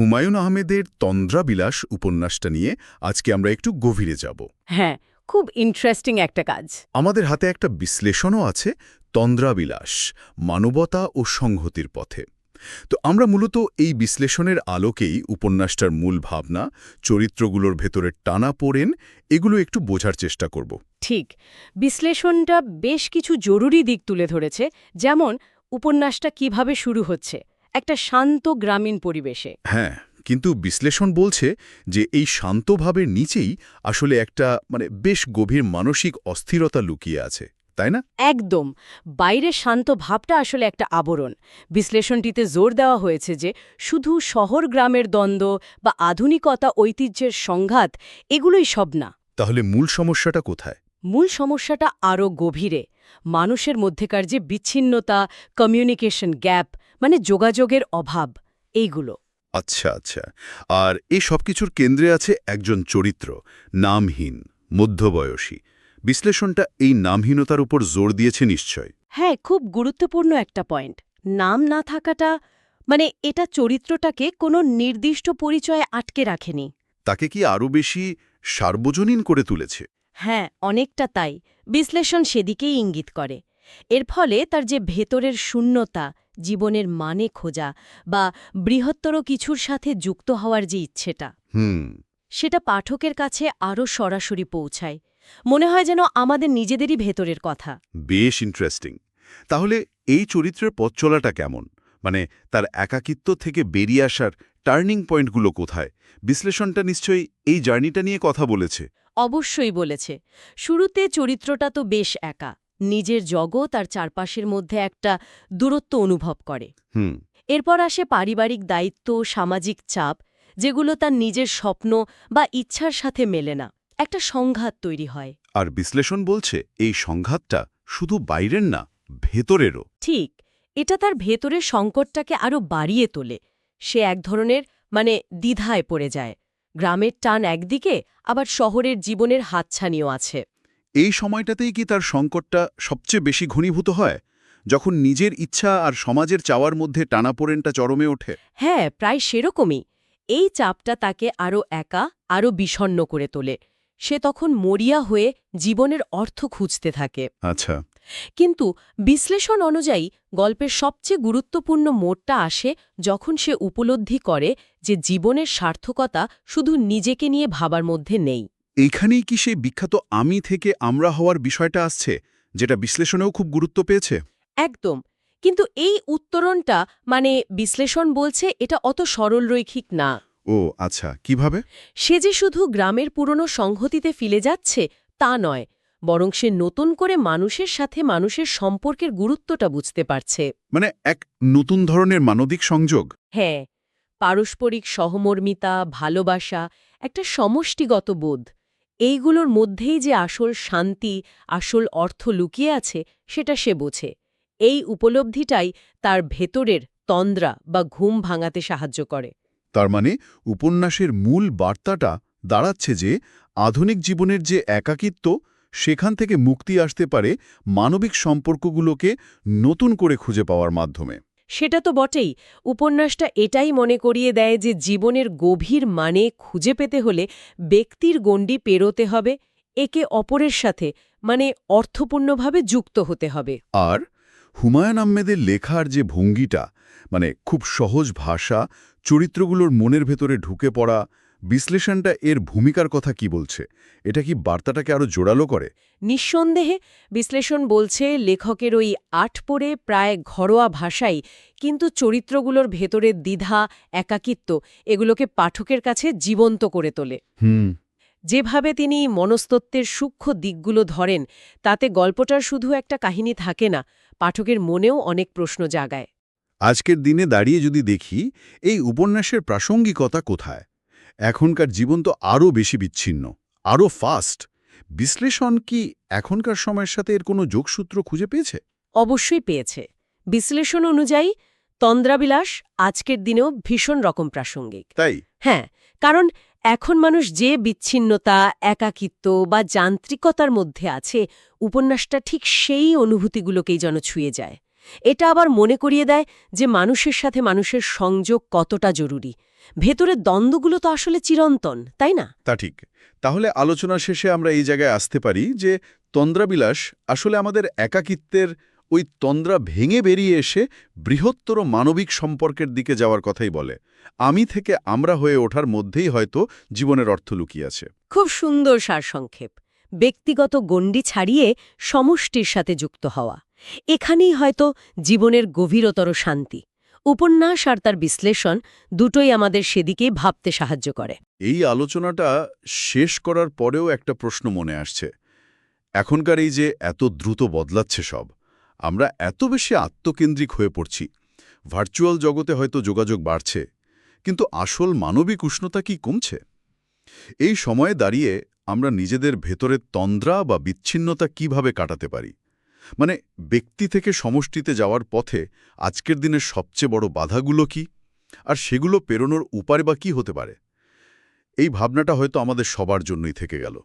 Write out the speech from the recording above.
হুমায়ুন আহমেদের তন্দ্রাবিলাস উপন্যাসটা নিয়ে আজকে আমরা একটু গভীরে যাব। হ্যাঁ খুব ইন্টারেস্টিং একটা কাজ। আমাদের হাতে একটা বিশ্লেষণও আছে তন্দ্রাবিলাস মানবতা ও সংহতির পথে। তো আমরা মূলত এই বিশ্লেষণের আলোকেই উপন্যাসটার মূল ভাবনা চরিত্রগুলোর ভেতরে টানা পড়েন এগুলো একটু বোঝার চেষ্টা করব। ঠিক বিশ্লেষণটা বেশ কিছু জরুরি দিক তুলে ধরেছে যেমন উপন্যাসটা কীভাবে শুরু হচ্ছে একটা শান্ত গ্রামীণ পরিবেশে। হ্যাঁ কিন্তু বিশ্লেষণ বলছে যে এই শান্তভাবের নিচেই আসলে একটা মানে বেশ গভীর মানসিক অস্থিরতা লুকিয়ে আছে তাই না? একদম। বাইরে শান্ত ভাবটা আসলে একটা আবরণ। বিশ্লেষণটিতে জোর দেওয়া হয়েছে যে শুধু শহর গ্রামের দ্বন্দ্ব বা আধুনিকতা ঐতিহ্যের সংঘাত এগুলোই সব না। তাহলে মূল সমস্যাটা কোথায়? মূল সমস্যাটা আরও গভীরে। মানুষের মধ্যেকার যে বিচ্ছিন্নতা কমিউনিকেশন গ্যাপ মানে যোগাযোগের অভাব এইগুলো। আচ্ছা আচ্ছা। আর এই সব কিছুর কেন্দ্রে আছে একজন চরিত্র নামহীন মধ্যবয়সী। বিশ্লেষণটা এই নামহীনতার উপর জোর দিয়েছে নিশ্চয়। হ্যাঁ খুব গুরুত্বপূর্ণ একটা পয়েন্ট। নাম না থাকাটা মানে এটা চরিত্রটাকে কোনো নির্দিষ্ট পরিচয়ে আটকে রাখেনি। তাকে কি আরও বেশি সার্বজনীন করে তুলেছে? হ্যাঁ অনেকটা তাই। বিশ্লেষণ সেদিকেই ইঙ্গিত করে। এর ফলে তার যে ভেতরের শূন্যতা জীবনের মানে খোঁজা বা বৃহত্তর কিছুর সাথে যুক্ত হওয়ার যে ইচ্ছেটা হুম। সেটা পাঠকের কাছে আরও সরাসরি পৌঁছায়। মনে হয় যেন আমাদের নিজেদেরই ভেতরের কথা। বেশ ইন্টারেস্টিং তাহলে এই চরিত্রের পথ চলাটা কেমন? মানে তার একাকিত্ব থেকে বেরিয়ে আসার টার্নিং পয়েন্টগুলো কোথায়? বিশ্লেষণটা নিশ্চয়ই এই জার্নিটা নিয়ে কথা বলেছে। অবশ্যই বলেছে। শুরুতে চরিত্রটা তো বেশ একা। নিজের জগৎ আর চারপাশের মধ্যে একটা দূরত্ব অনুভব করে। হুম। এরপর আসে পারিবারিক দায়িত্ব সামাজিক চাপ যেগুলো তার নিজের স্বপ্ন বা ইচ্ছার সাথে মেলে না। একটা সংঘাত তৈরি হয়। আর বিশ্লেষণ বলছে এই সংঘাতটা শুধু বাইরের না ভেতরেরও। ঠিক এটা তার ভেতরের সংকটটাকে আরও বাড়িয়ে তোলে। সে এক ধরনের মানে দ্বিধায় পড়ে যায়। গ্রামের টান একদিকে আবার শহরের জীবনের হাতছানিও আছে। এই সময়টাতেই কি তার সংকটটা সবচেয়ে বেশি ঘনীভূত হয়? যখন নিজের ইচ্ছা আর সমাজের চাওয়ার মধ্যে টানাপোড়েনটা চরমে ওঠে? হ্যাঁ প্রায় সেরকমই। এই চাপটা তাকে আরও একা আরও বিষণ্ন করে তোলে। সে তখন মরিয়া হয়ে জীবনের অর্থ খুঁজতে থাকে। আচ্ছা। কিন্তু বিশ্লেষণ অনুযায়ী গল্পের সবচেয়ে গুরুত্বপূর্ণ মোড়টা আসে যখন সে উপলব্ধি করে যে জীবনের সার্থকতা শুধু নিজেকে নিয়ে ভাবার মধ্যে নেই। এইখানেই কি সেই বিখ্যাত আমি থেকে আমরা হওয়ার বিষয়টা আসছে যেটা বিশ্লেষণেও খুব গুরুত্ব পেয়েছে? একদম। কিন্তু এই উত্তরণটা মানে বিশ্লেষণ বলছে এটা অত সরলরৈখিক না। ও আচ্ছা কীভাবে? সে যে শুধু গ্রামের পুরনো সংহতিতে ফিলে যাচ্ছে তা নয় বরং সে নতুন করে মানুষের সাথে মানুষের সম্পর্কের গুরুত্বটা বুঝতে পারছে। মানে এক নতুন ধরনের মানবিক সংযোগ? হ্যাঁ পারস্পরিক সহমর্মিতা ভালোবাসা একটা সমষ্টিগত বোধ এইগুলোর মধ্যেই যে আসল শান্তি আসল অর্থ লুকিয়ে আছে সেটা সে বোঝে। এই উপলব্ধিটাই তার ভেতরের তন্দ্রা বা ঘুম ভাঙাতে সাহায্য করে। তার মানে উপন্যাসের মূল বার্তাটা দাঁড়াচ্ছে যে আধুনিক জীবনের যে একাকিত্ব সেখান থেকে মুক্তি আসতে পারে মানবিক সম্পর্কগুলোকে নতুন করে খুঁজে পাওয়ার মাধ্যমে। সেটা তো বটেই। উপন্যাসটা এটাই মনে করিয়ে দেয় যে জীবনের গভীর মানে খুঁজে পেতে হলে ব্যক্তির গণ্ডি পেরোতে হবে একে অপরের সাথে মানে অর্থপূর্ণভাবে যুক্ত হতে হবে। আর হুমায়ুন আহমেদের লেখার যে ভঙ্গিটা মানে খুব সহজ ভাষা চরিত্রগুলোর মনের ভেতরে ঢুকে পড়া বিশ্লেষণটা এর ভূমিকার কথা কি বলছে? এটা কি বার্তাটাকে আরও জোরালো করে? নিঃসন্দেহে বিশ্লেষণ বলছে লেখকের ওই আট পড়ে প্রায় ঘরোয়া ভাষাই কিন্তু চরিত্রগুলোর ভেতরের দ্বিধা একাকিত্ব এগুলোকে পাঠকের কাছে জীবন্ত করে তোলে। হুম। যেভাবে তিনি মনস্তত্ত্বের সূক্ষ্ম দিকগুলো ধরেন তাতে গল্পটার শুধু একটা কাহিনী থাকে না পাঠকের মনেও অনেক প্রশ্ন জাগায়। আজকের দিনে দাঁড়িয়ে যদি দেখি এই উপন্যাসের প্রাসঙ্গিকতা কোথায়? এখনকার জীবন তো আরও বেশি বিচ্ছিন্ন আরও ফাস্ট বিশ্লেষণ কি এখনকার সময়ের সাথে এর কোনো যোগসূত্র খুঁজে পেয়েছে? অবশ্যই পেয়েছে। বিশ্লেষণ অনুযায়ী তন্দ্রাবিলাস আজকের দিনেও ভীষণ রকম প্রাসঙ্গিক। তাই? হ্যাঁ কারণ এখন মানুষ যে বিচ্ছিন্নতা একাকিত্ব বা যান্ত্রিকতার মধ্যে আছে উপন্যাসটা ঠিক সেই অনুভূতিগুলোকেই যেন ছুঁয়ে যায়। এটা আবার মনে করিয়ে দেয় যে মানুষের সাথে মানুষের সংযোগ কতটা জরুরি। ভেতরের দ্বন্দ্বগুলো তো আসলে চিরন্তন তাই না? তা ঠিক। তাহলে আলোচনা শেষে আমরা এই জায়গায় আসতে পারি যে তন্দ্রাবিলাস আসলে আমাদের একাকিত্বের ওই তন্দ্রা ভেঙে বেরিয়ে এসে বৃহত্তর মানবিক সম্পর্কের দিকে যাওয়ার কথাই বলে। আমি থেকে আমরা হয়ে ওঠার মধ্যেই হয়তো জীবনের অর্থ লুকিয়ে আছে। খুব সুন্দর সারসংক্ষেপ। ব্যক্তিগত গণ্ডি ছাড়িয়ে সমষ্টির সাথে যুক্ত হওয়া। এখানেই হয়তো জীবনের গভীরতর শান্তি। উপন্যাস আর তার বিশ্লেষণ দুটোই আমাদের সেদিকেই ভাবতে সাহায্য করে। এই আলোচনাটা শেষ করার পরেও একটা প্রশ্ন মনে আসছে। এখনকার এই যে এত দ্রুত বদলাচ্ছে সব, আমরা এত বেশি আত্মকেন্দ্রিক হয়ে পড়ছি। ভার্চুয়াল জগতে হয়তো যোগাযোগ বাড়ছে, কিন্তু আসল মানবিক উষ্ণতা কি কমছে? এই সময়ে দাঁড়িয়ে আমরা নিজেদের ভেতরের তন্দ্রা বা বিচ্ছিন্নতা কীভাবে কাটাতে পারি? মানে ব্যক্তি থেকে সমষ্টিতে যাওয়ার পথে আজকের দিনের সবচেয়ে বড় বাধাগুলো কি? আর সেগুলো পেরোনোর উপায় বা কী হতে পারে? এই ভাবনাটা হয়তো আমাদের সবার জন্যই থেকে গেল।